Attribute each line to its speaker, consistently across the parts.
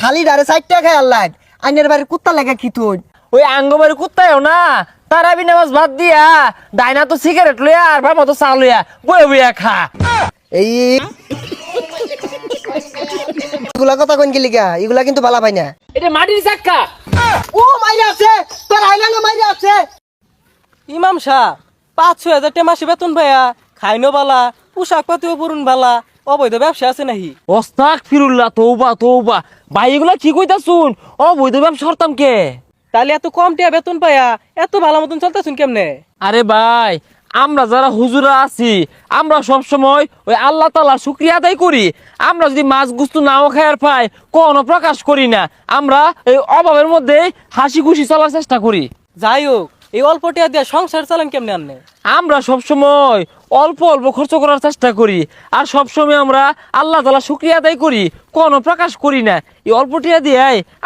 Speaker 1: থালি ডারে চারটা খাই আল্লাহ। আইনের বাড়ির কুত্তা লাগা কি তুই
Speaker 2: ওই আঙ্গবাড়ি কুত্তায়ও না তারাবি নামাজ বাদ দিয়া ডাইনা তো সিগারেট লইয়া আর ভাই মতো চা লইয়া বয়ে বইয়া খা।
Speaker 1: এই এগুলা কথা কোন গেলি গা এগুলা কিন্তু বালা পাই না।
Speaker 2: এটা মাটির চাক্কা।
Speaker 1: ও মাইরে আছে। তোর আইলাঙ্গা মাইরে আছে।
Speaker 3: ইমাম শাহ পাঁচ ছয় হাজার টাকা মাসে বেতন ভাইয়া। খাইনো বালা পোশাক পাতিও পরুন বালা। অবৈধ ব্যবসা আছে নাহি
Speaker 2: ওস্তাক ফিরুল্লাহ তৌবা তৌবা। ভাই এগুলা কি কইতা শুন ও বৈধ ব্যবসা করতাম কে?
Speaker 3: তাহলে এত কম টিয়া বেতন পাইয়া এত ভালো মতন চলতেছুন কেমনে?
Speaker 2: আরে ভাই আমরা যারা হুজুরা আছি আমরা সব সময় ওই আল্লাহ তালা শুক্রিয়া আদায় করি। আমরা যদি মাছ গুস্তু নাও খায়ার পাই কোনো প্রকাশ করি না। আমরা এই অভাবের মধ্যে হাসি খুশি চলার চেষ্টা করি।
Speaker 3: যাই হোক এই অল্প টিয়া দিয়ে সংসার চালান কেমনে আনে
Speaker 2: আমরা সব সময় অল্প অল্প খরচ করার চেষ্টা করি। আর সবসময় আমরা আল্লাহ তালা শুক্রিয়া আদায় করি কোনো প্রকাশ করি না। এই অল্প টিয়া দিয়ে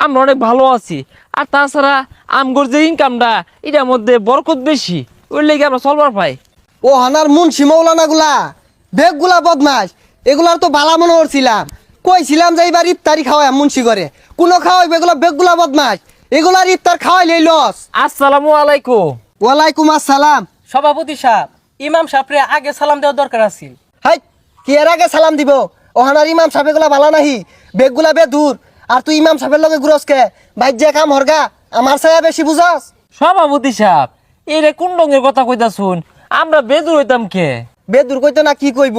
Speaker 2: আমরা অনেক ভালো আছি। আর তাছাড়া আমগর যে ইনকামটা এটার মধ্যে বরকত বেশি। ওই লেগে আমরা চলবার পাই।
Speaker 1: ও হানার মুন সিমৌলানা গুলা বেগগুলা বদমাস এগুলার তো বালা মনে করছিলাম। কইছিলাম যে এবার ইফতারি খাওয়াই মুন্সি করে কোনো খাওয়াই এগুলা বেগগুলা বদমাস এগুলার ইফতার খাওয়াই লস
Speaker 2: আসসালামু আলাইকুম।
Speaker 1: ওয়ালাইকুম আসসালাম।
Speaker 3: সভাপতি সাহেব। ইমাম সাহেবরে আগে সালাম দেওয়ার দরকার আছিল।
Speaker 1: হাই কি এর আগে সালাম দিব? ওহানার ইমাম সাহেব এগুলা বালা নাহি বেগগুলা বে দূর। আর তুই ইমাম সাহেবের লগে গুরসকে বাইর যে কাম হরগা আমার ছায়া বেশি বুঝাস।
Speaker 2: সভাপতি সাহেব এরে কোন রঙের কথা কইতা শুন আমরা বেদুর হইতাম কে?
Speaker 1: বে দূর কইতো না কি কইব?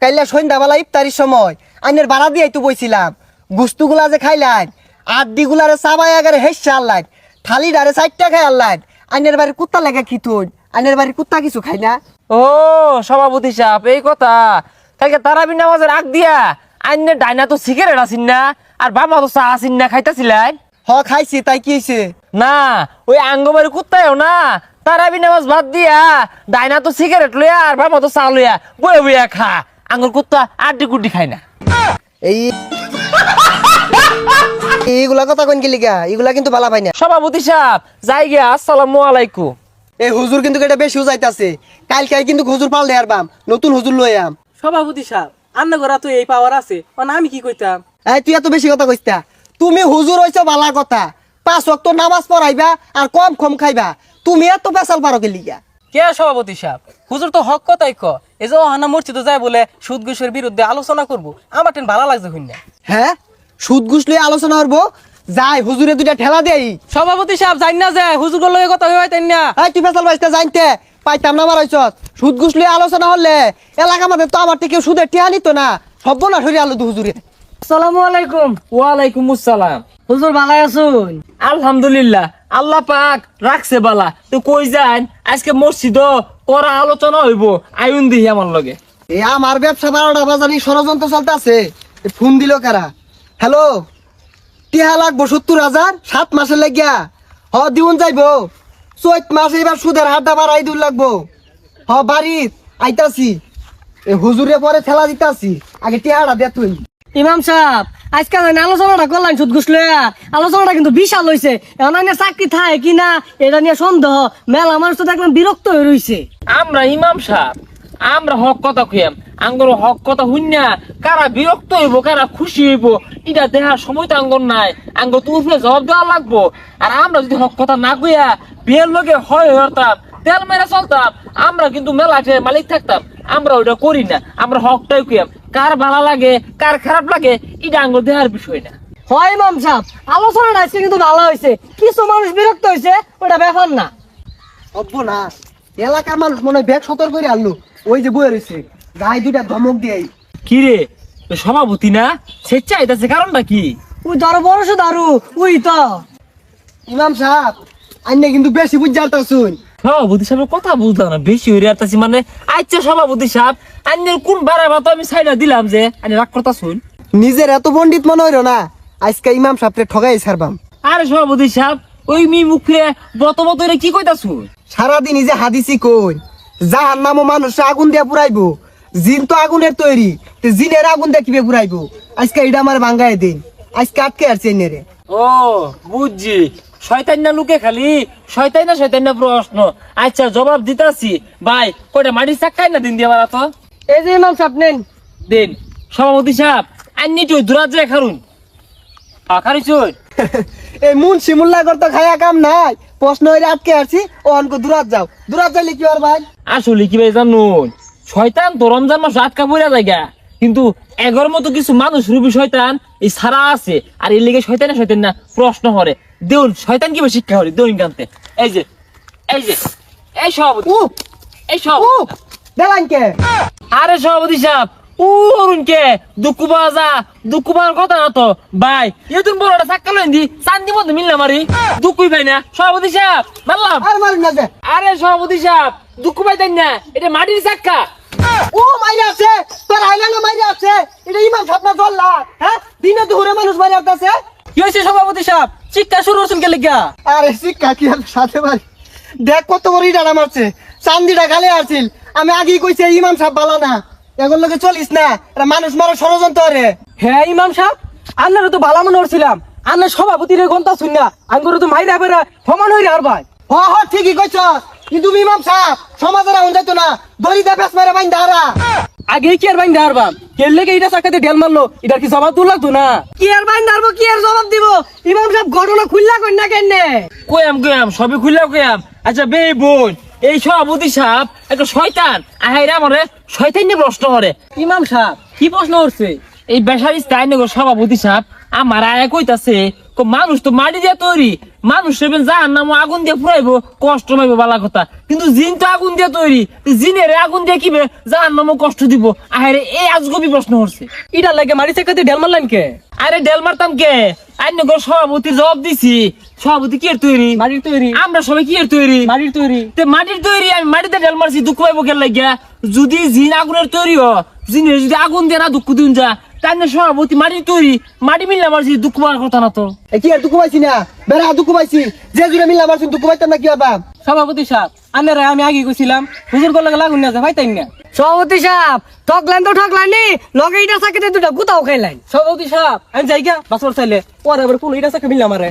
Speaker 1: কাইলা সন্ধ্যাবেলা ইফতারির সময় আইনের ভাড়া দিয়ে তো বইছিলাম। গুস্তুগুলা যে খাইলাম আড্ডি গুলারে চাবাই আগারে হেসছে আল্লাহ থালি ডারে চারটা খাই আল্লাহ আইনের বাড়ির কুত্তা লাগা কি তুই আইনের বাড়ির কুত্তা কিছু খাই না?
Speaker 2: ও সভাপতি সাহেব এই কথা। কালকে তারাবি নামাজের আগ দিয়া আইনে ডাইনা তো সিগারেট আসিন না আর বাবা তো চা আসিন না খাইতাছিলেন
Speaker 1: হ খাইছি তাই কি হয়েছে
Speaker 2: না ওই আঙ্গবাড়ি কুত্তায়ও না তারাবি নামাজ বাদ দিয়া ডাইনা তো সিগারেট লইয়া আর বাবা তো চা লইয়া বয়ে বইয়া খা। আঙ্গুর কুত্তা আড্ডি কুড্ডি খায় না।
Speaker 1: এই এইগুলা কথা কোন গেলি গা এগুলা কিন্তু বালা পাই না।
Speaker 2: সভাপতি সাহেব যাই গিয়া আসসালামু আলাইকুম।
Speaker 1: এই হুজুর কিন্তু এটা বেশি উজাইতাছে কালকে কিন্তু হুজুর পাল দেয়ার বাম। নতুন হুজুর লই আম।
Speaker 3: সভাপতি সাহেব আন্না ঘরা তো এই পাওয়ার আছে। মানে আমি কি কইতাম?
Speaker 1: এই তুই এত বেশি কথা কইতা তুমি হুজুর হইছো বালা কথা। পাঁচ ওয়াক্ত নামাজ পড়াইবা আর কম কম খাইবা। তুমি এত পেশাল পারো গা
Speaker 3: কে সভাপতি সাহেব হুজুর তো হক কথাই ক। এই যে হানা মসজিদে যায় বলে সুদ ঘুষের বিরুদ্ধে আলোচনা করব আমার টেন ভালো লাগছে হইনা
Speaker 1: হ্যাঁ? সুদ ঘুষ লই আলোচনা করব? যাই হুজুরে দুইটা ঠেলা দেই।
Speaker 3: সভাপতি সাহেব জানি না যে হুজুর লগে কথা হই তাই না।
Speaker 1: এই তুই বাইতে জানতে পাইতাম না মারাইছ সুদ ঘুষ আলোচনা হলে এলাকা আমাদের তো আমার থেকে সুদের টিয়া নিত না। সব না সরি আলো হুজুরে।
Speaker 4: আসসালামু আলাইকুম।
Speaker 2: ওয়ালাইকুম আসসালাম।
Speaker 4: হুজুর ভালো আছুন?
Speaker 2: আলহামদুলিল্লাহ। আল্লাহ পাক রাখছে বালা। তো কই যান? আজকে মসজিদ করা আলোচনা হইব। আয়ুন দিহি আমার লগে।
Speaker 1: এ আমার ব্যবসা বারোটা বাজানি ষড়যন্ত্র চলতে আছে ফোন দিল কারা? হ্যালো? টিহা লাগবো সত্তর হাজার সাত মাসে লাগিয়া। হ দিউন যাইবো। চৈত মাসে এবার সুদের হাড্ডা বাড়াই দিন লাগবো। হ বাড়িত আইতাছি। এ হুজুরে পরে ঠেলা দিতাছি। আগে টিহাটা দে তুই
Speaker 4: ইমাম সাহেব আজকে জানি আলোচনাটা করলাম সুদ ঘুষ লইয়া আলোচনাটা কিন্তু বিশাল হয়েছে এখন আইনের চাকরি থাকে কিনা এটা নিয়ে সন্দেহ। মেলা মানুষ তো দেখলাম বিরক্ত হয়ে রইছে।
Speaker 2: আমরা ইমাম সাহেব আমরা হক কথা খুয়াম আঙ্গর হক কথা হুন্যা কারা বিরক্ত হইব কারা খুশি হইব এটা দেখার সময় তো আঙ্গর নাই। আঙ্গর তো উপরে জবাব দেওয়া লাগবো। আর আমরা যদি হক কথা না কইয়া বিয়ের লগে হয় হরতাম তেল মেরে চলতাম আমরা কিন্তু মেলাটে মালিক থাকতাম আমরা ওইটা করি না। আমরা হকটাই কুয়াম কার ভালো লাগে কার খারাপ লাগে এটা আঙ্গর দেহার বিষয় না।
Speaker 4: হয় ইমাম সাহেব আলোচনাটা আজকে কিন্তু ভালো হয়েছে। কিছু মানুষ বিরক্ত হয়েছে ওটা ব্যাপার না।
Speaker 1: অব্ব না এলাকার মানুষ মনে হয় ব্যাগ সতর্ক করে আনলো। ওই যে বয়ে রয়েছে। গায়ে দুইটা ধমক
Speaker 2: কি রে? সভাপতি না? স্বেচ্ছা কারণটা কি?
Speaker 4: ওই বড় দারু ওই তো।
Speaker 1: ইমাম সাহেব আইনে কিন্তু বেশি শুন
Speaker 2: সভাপতি সাহেবের কথা বুঝলাম না বেশি হয়ে আসতেছি মানে আচ্ছা সভাপতি সাহেব আন্যের কোন তো আমি সাইডা দিলাম যে রাগ করতা শুন
Speaker 1: নিজের এত পণ্ডিত মনে হইল না আজকে ইমাম সাহেবকে ঠগাই ছাড়বাম।
Speaker 2: আরে সভাপতি সাহেব ওই মি মুখে বত বত কি কইতা
Speaker 1: সারাদিন যে হাদিসি কই যাহার নামও মানুষ আগুন দিয়ে পুরাইবো জিন তো আগুনের তৈরি। তে জিনের আগুন দিয়ে কীভাবে পুরাইবো আজকে এটা আমার ভাঙ্গাই দিন। আজকে আটকে আর চেনে
Speaker 2: ও বুঝছি। শয়তান না লুকে খালি? শয়তান না শয়তান না প্রশ্ন। আচ্ছা জবাব দিতাছি। ভাই কয়টা মাটি চাক্কাই না দিন দিয়ে মারা তো
Speaker 4: এই যে ইমাম সাহেব নেন।
Speaker 2: দিন। সভাপতি সাহেব আন্নি তো দূরাত যায় খারুন। আখারি চুই।
Speaker 1: এই মুন শিমুল্লা করতে খায়া কাম নাই। প্রশ্ন হইলে আটকে ও অনকো দূরাত যাও। দূরাত যাইলে কি আর ভাই?
Speaker 2: আসলে কি ভাই জানুন? শয়তান তো রমজান মাস আটকা পড়া জায়গা। কিন্তু এগর মতো কিছু মানুষ রুবি শয়তান এই সারা আছে। আর এর লিগে শয়তানে শয়তান না প্রশ্ন হরে দেউন শয়তান কীভাবে শিক্ষা হরে দেউন কানতে। এই যে এই যে এই সভাপতি। এই সভাপতি।
Speaker 1: দেলান কে?
Speaker 2: আরে সভাপতি সাহেব ও অরুণ কে? দুঃখু বাজা দুঃখু পাওয়ার কথা না তো? ভাই এ তুমি বড়টা সাক্কা লইন দি চান্দি মধ্যে মিললাম মারি। দুঃখুই ভাই না। সভাপতি সাহেব মারলাম
Speaker 1: আর মারুন না যে।
Speaker 2: আরে সভাপতি সাহেব দুঃখ পাইতেন না এটা মাটির চাক্কা
Speaker 1: ও মাইরে আছে তোর আইলাঙ্গা মাইরে আছে এটা ইমাম সাপনা চললা হ্যাঁ? দিনে দুপুরে মানুষ মারি আছে
Speaker 3: কি হয়েছে সভাপতি সাহেব? চিৎকা শুরু করছেন কে লিগা?
Speaker 1: আরে শিক্ষা কি আর সাথে বাড়ি দেখ কত বড় ইডারা মারছে চান্দিটা গালে আসছিল আমি আগেই কইছি ইমাম সাহেব বালা না। এগুলো লোকে চলিস না এটা মানুষ মারা ষড়যন্ত্র রে
Speaker 3: হ্যাঁ ইমাম সাহেব আন্নারে তো ভালো মনে করছিলাম আন্নার সভাপতির গন্তা শুন না আঙ্গুরে তো মাইরা বেড়া সমান হইরে আর ভাই।
Speaker 1: হ হ ঠিকই কইছ কিন্তু ইমাম সাহেব সমাজের আউন যাইতো না। দড়িতে পেছ মারে বাইন দাঁড়া
Speaker 3: আগে কি আর বাইন দেওয়ার বাম কে লেগে এটা চাকাতে ঢেল মারলো? এটার কি জবাব দূর লাগতো না?
Speaker 4: কি আর বাইন দাঁড়বো কি আর জবাব দিব? ইমাম সাহেব ঘটনা খুললা কই না কেনে
Speaker 2: কয়াম কয়াম সবই খুলে কয়াম আচ্ছা বে বোন এই সভাপতি সাহেব একটা শয়তান। আহাইরা মরে শয়তান নিয়ে প্রশ্ন করে।
Speaker 3: ইমাম সাহেব কি প্রশ্ন করছে?
Speaker 2: এই বেসারি স্থায়ী সভাপতি সাহেব আমার আয়া কইতাছে মানুষ তো মাটি দিয়ে তৈরি। মানুষ সেবেন যার নাম আগুন দিয়ে ফুরাইবো কষ্ট পাইবো বালা কথা। কিন্তু জিন তো আগুন দিয়ে তৈরি। জিনের আগুন দিয়ে কিবে যার নামও কষ্ট দিব? আহারে এই আজগবি প্রশ্ন করছে
Speaker 3: এটার লাগে মারি চাকাতে ঢেল মারলেন কে?
Speaker 2: আরে ডেল মারতাম কে? আইন সভাপতি জবাব দিছি। সভাপতি কি তৈরি?
Speaker 3: মাটির তৈরি।
Speaker 2: আমরা সবাই কি তৈরি?
Speaker 3: মাটির তৈরি।
Speaker 2: তে মাটির তৈরি আমি মাটিতে ঢেল মারছি দুঃখ পাইবো কেন লাগিয়া? যদি জিন আগুনের তৈরি হ জিনের যদি আগুন দিয়ে না দুঃখ দিন যা না সভাপতি মাটি তৈরি। মাটি মিললে মারছি দুঃখ পাওয়ার কথা না তো।
Speaker 1: এ কি আর দুঃখ পাইছি না? বেড়া দুঃখ পাইছি। যে জুড়ে মিললাম আর দুঃখ পাইতাম না কি বাবা
Speaker 3: সভাপতি সাহেব রে আমি আগে কইছিলাম হুজুর গলা লাগুন না ভাই তাই না।
Speaker 4: সভাপতি সাহেব ঠকলেন তো ঠকলেন নি লগে ইটা চাকিতে দুটা গুতাও খাইলেন।
Speaker 3: সভাপতি সাহেব আমি যাই গা বাসর চাইলে। পরে আবার কোন ইটা চাকা মিললাম আরে